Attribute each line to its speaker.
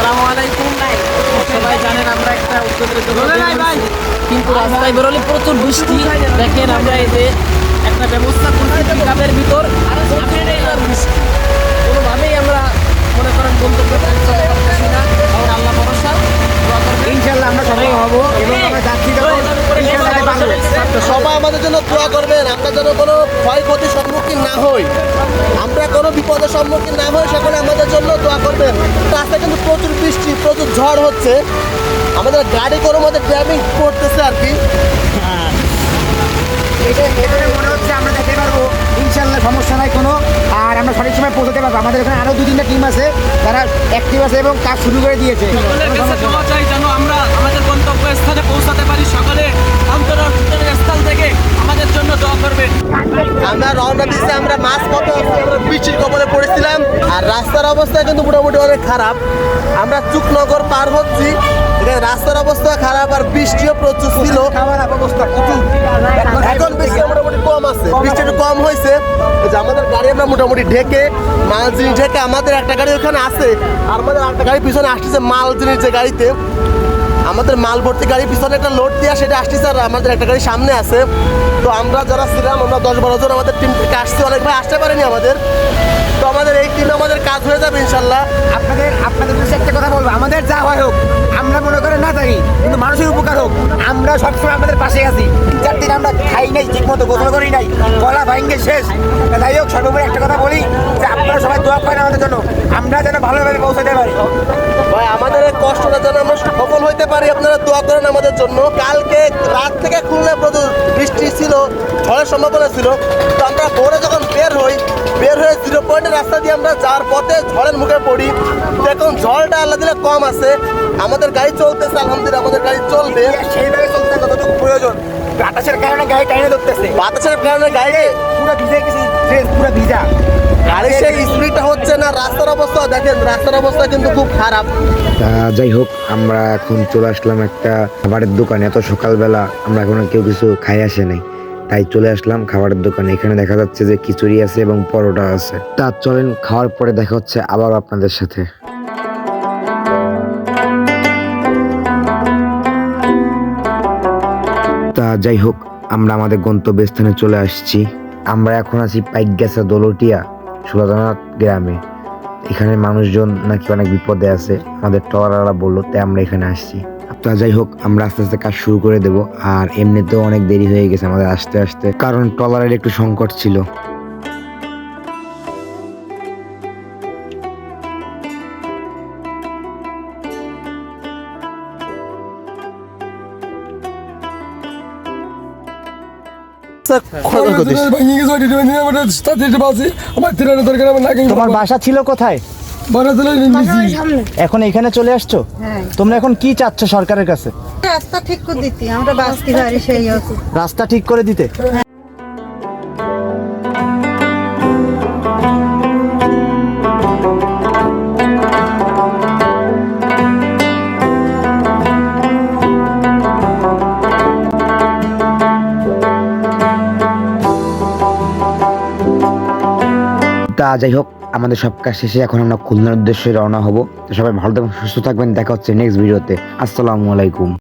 Speaker 1: আসসালামু আলাইকুম। সবাই জানেন আমরা একটা উদ্যোগের জন্য কিন্তু রাস্তায় বেরোলে প্রচুর বৃষ্টি। দেখেন আমরা এই যে একটা ব্যবস্থা করছি পিকআপের ভিতর। আর বৃষ্টি। কোনোভাবেই আমরা মনে করেন গন্তব্যে পৌঁছাতে পারতেছি না। কারণ আল্লাহ ভরসা।
Speaker 2: ইনশাল্লাহ আমরা সবাই হব। এবং আমরা যাচ্ছি
Speaker 3: সবাই আমাদের জন্য দোয়া করবেন। আমরা যেন কোনো ক্ষয়ক্ষতির সম্মুখীন না হই। আমরা কোনো বিপদের সম্মুখীন না হই সকলে আমাদের জন্য দোয়া করবেন। রাস্তায় কিন্তু প্রচুর বৃষ্টি প্রচুর ঝড় হচ্ছে। আমাদের গাড়ি কোনো মধ্যে ড্রাইভিং করতেছে আর কি।
Speaker 2: এটা মনে হচ্ছে আমরা যেতে পারব। ইনশাল্লাহ সমস্যা নাই কোনো। আর আমরা সঠিক সময় পৌঁছতে পারব। আমাদের এখানে আরও দু তিনটা টিম আছে। যারা অ্যাক্টিভ আছে এবং কাজ শুরু করে দিয়েছে।
Speaker 1: আমরা আমাদের গন্তব্য স্থানে পৌঁছাতে পারি। সকলে অন্তরের স্থল থেকে আমাদের জন্য দোয়া করবেন
Speaker 3: আমরা রওনা দিচ্ছি আমরা মাছ কত আমরা বৃষ্টির কবলে পড়েছিলাম আর রাস্তার অবস্থা কিন্তু মোটামুটি অনেক খারাপ। আমরা চুকনগর পার হচ্ছি। এখানে রাস্তার অবস্থা খারাপ আর বৃষ্টিও প্রচুর ছিল। এখন বৃষ্টি মোটামুটি কম আছে। বৃষ্টি একটু কম হয়েছে। যে আমাদের গাড়ি আমরা মোটামুটি ঢেকে মাল জিনিস ঢেকে আমাদের একটা গাড়ি ওখানে আছে। আর আমাদের একটা গাড়ি পিছনে আসতেছে মাল জিনিস যে গাড়িতে। আমাদের মাল ভর্তি গাড়ি পিছনে একটা লোড দেওয়া সেটা আসতেছে আর আমাদের একটা গাড়ি সামনে আছে। তো আমরা যারা ছিলাম আমরা দশ বারো জন আমাদের টিম থেকে আসছে। অনেক ভাই আসতে পারেনি আমাদের। তো আমাদের এই টিমে আমাদের কাজ হয়ে যাবে ইনশাল্লাহ
Speaker 2: আপনাদের আপনাদের কাছে একটা কথা বলব আমাদের যা হয় হোক আমরা মনে করে না জানি কিন্তু মানুষের উপকার হোক আমরা সবসময় আমাদের পাশে আছি। চার দিন আমরা খাই নাই ঠিক মতো গোসল করি নাই গলা ভাঙ্গে শেষ। যাই হোক সর্বোপরি একটা কথা বলি যে আপনারা সবাই দোয়া করেন আমাদের জন্য আমরা যেন ভালোভাবে পৌঁছাতে পারি।
Speaker 3: ভাই আমাদের এই কষ্টটা যেন আমরা সফল হইতে পারি আপনারা দোয়া করেন আমাদের জন্য। কালকে রাত থেকে খুলনা প্রচুর বৃষ্টি ছিল ঝড়ের সম্ভাবনা ছিল তো আমরা বের হয়ে জিরো পয়েন্টের রাস্তা দিয়ে আমরা যাওয়ার পথে ঝড়ের মুখে পড়ি। দেখুন ঝড়টা আল্লাহ দিলে কম আছে। আমাদের গাড়ি চলতেছে আলহামদুলিল্লাহ আমাদের গাড়ি চলবে।
Speaker 2: সেইভাবে চলতে যতটুকু প্রয়োজন? বাতাসের কারণে গাড়ি টাইনে ধরতেছে।
Speaker 3: বাতাসের কারণে গাড়ি
Speaker 2: পুরো ভিজে গেছি পুরো ভিজা।
Speaker 3: গাড়ি সেই স্পিডটা হচ্ছে না রাস্তার অবস্থা। দেখেন রাস্তার অবস্থা কিন্তু খুব খারাপ।
Speaker 4: যাই হোক আমরা এখন চলে আসলাম একটা খাবারের দোকানে। এত সকালবেলা আমরা এখন কেউ কিছু খাই আসে নাই। তাই চলে আসলাম খাবারের দোকানে। এখানে দেখা যাচ্ছে যে খিচুড়ি আছে এবং পরোটা আছে। তা চলেন খাওয়ার পরে দেখা হচ্ছে আবার আপনাদের সাথে। তা যাই হোক, আমরা আমাদের গন্তব্যস্থানে চলে আসছি। আমরা এখন আছি পাইকগাছা দোলটিয়া সুলাদানাথ গ্রামে। এখানে মানুষজন নাকি অনেক বিপদে আছে। আমাদের টলাররা বলল তাই আমরা এখানে আসছি। তা যাই হোক আমরা আস্তে আস্তে কাজ শুরু করে দেব। আর এমনিতেও অনেক দেরি হয়ে গেছে আমাদের আস্তে আস্তে কারণ টলারের একটু সংকট ছিল।
Speaker 2: তোমার বাসা ছিল কোথায়? এখন এখানে চলে আসছো?
Speaker 5: হ্যাঁ।
Speaker 2: তোমরা এখন কি চাচ্ছ সরকারের কাছে?
Speaker 5: রাস্তা ঠিক করে দিতি আমরা বাঁচতে পারি সেই
Speaker 2: রাস্তা ঠিক করে দিতে?
Speaker 4: তা যাই হোক আমাদের সব কাজ শেষে এখন আমরা খুলনার উদ্দেশ্যে রওনা হব। সবাই ভালো থাকবেন, সুস্থ থাকবেন। দেখা হচ্ছে নেক্সট ভিডিওতে আসসালামু আলাইকুম।